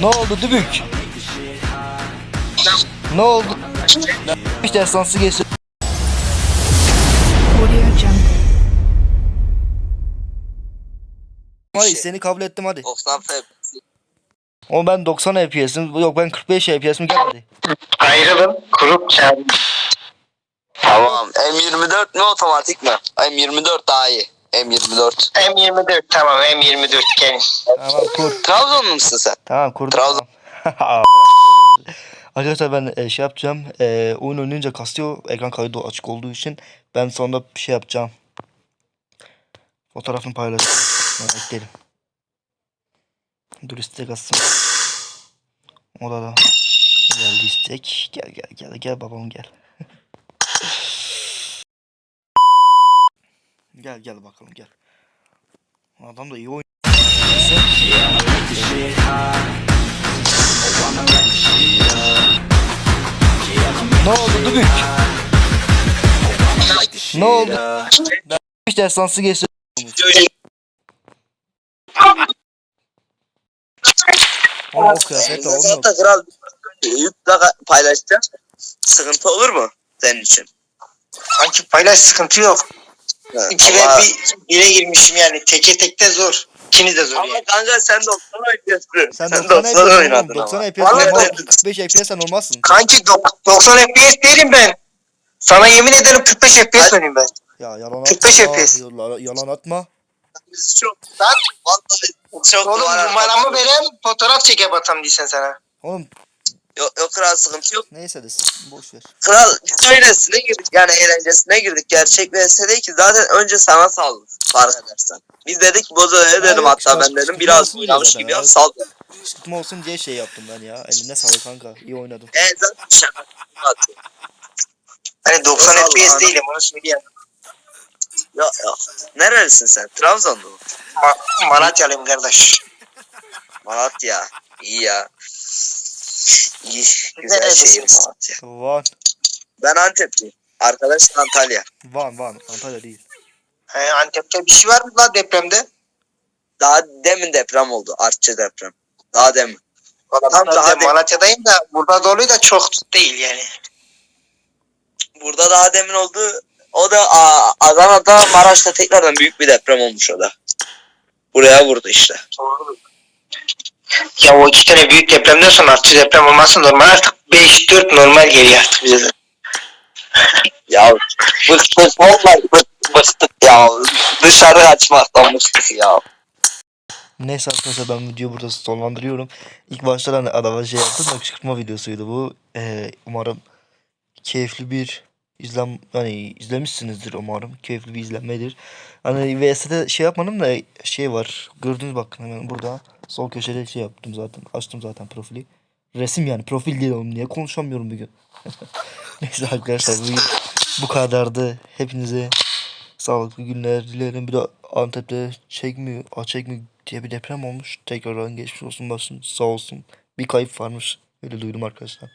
Ne oldu dübük? Ne oldu? İşte esansı geçti. Hadi seni kabul ettim hadi. 90 FPS. O ben 90 FPS'im. Yok ben 45 FPS'im gel hadi. Ayrılın. Grup çağırın. Tamam. M24 mi otomatik mi? M24 daha iyi. M24. M24 tamam M24 gelin. Tamam kur. Trabzonlu musun sen? Tamam kurdum. Trabzon. Arkadaşlar ben e, şey yapacağım. E, oyun oynayınca kasıyor. Ekran kaydı açık olduğu için. Ben sonra bir şey yapacağım. Fotoğrafını paylaşacağım. Merak değilim. Dur istek atsın. O da da. Geldi istek. Gel gel gel gel babam gel. gel gel bakalım gel. Adam da iyi oynuyor. Ne oldu Dübük? Ne oldu? Ben işte esansı geçti. Ama o kıyafet de olmuyor. Kral paylaşacağım. Sıkıntı olur mu senin için? Kanki paylaş sıkıntı yok. Ha, İkide ama- bir bire girmişim yani. Teke tekte zor. İkiniz de zor Ama yani. kanka sen 90 oynuyorsun. Sen Sen 90 90 FPS oynadın oynadın 90 ama. FPS Vallahi normal. ben- 45 FPS sen olmazsın. Kanki dok- 90 FPS değilim ben. Sana yemin ederim 45 FPS oynayayım ben. Ya yalan 45 atma. FPS. Yalan, yalan atma. Biz çok ben vallahi çok Oğlum numaramı vereyim fotoğraf çekip atam diysen sana. Oğlum Yok, yok kral sıkıntı yok. neyse de boş ver. Kral biz öylesine girdik yani eğlencesine girdik. Gerçek vs değil ki zaten önce sana saldı fark edersen. Biz dedik Bozo'ya dedim yok, hatta ben dedim biraz oynamış gibi ya. yap sal. Sıkıntım olsun diye şey yaptım ben ya. Eline sağlık kanka. İyi oynadın. E zaten şaka. Hani 90 Yok, FPS değilim onu söyleyeyim. Ya, ya. Nerelisin sen? Trabzonlu mu? Ma Malatyalıyım kardeş. Malatya. İyi ya. İyi. Güzel şehir Malatya. Van. Ben Antepliyim. Arkadaş Antalya. Van Van. Antalya değil. He, Antep'te bir şey var mı la depremde? Daha demin deprem oldu. Artçı deprem. Daha demin. Valla Tam ben daha de de- Malatya'dayım da burada doluyor da çok değil yani. Burada daha demin oldu. O da aa, Adana'da Maraş'ta tekrardan büyük bir deprem olmuş o da. Buraya vurdu işte. Ya o iki tane büyük depremden sonra artık deprem olması normal artık 5-4 normal geliyor artık bize de. Ya bıktık vallahi bık- bıktık ya. Dışarı açmaktan bıktık ya. Neyse arkadaşlar ben videoyu burada sonlandırıyorum. İlk başta hani araba şey yaptım da kışkırtma videosuydu bu. Ee, umarım keyifli bir izlen hani izlemişsinizdir umarım. Keyifli bir izlenmedir. Hani VS'de şey yapmadım da şey var. Gördüğünüz bakın hemen burada. Sol köşede şey yaptım zaten. Açtım zaten profili. Resim yani profil değil oğlum. Niye konuşamıyorum bugün? Neyse arkadaşlar bugün bu kadardı. Hepinize sağlıklı günler dilerim. Bir de Antep'te çekmiyor, çekmiyor diye bir deprem olmuş. Tekrardan geçmiş olsun başın sağ olsun. Bir kayıp varmış. Öyle duydum arkadaşlar.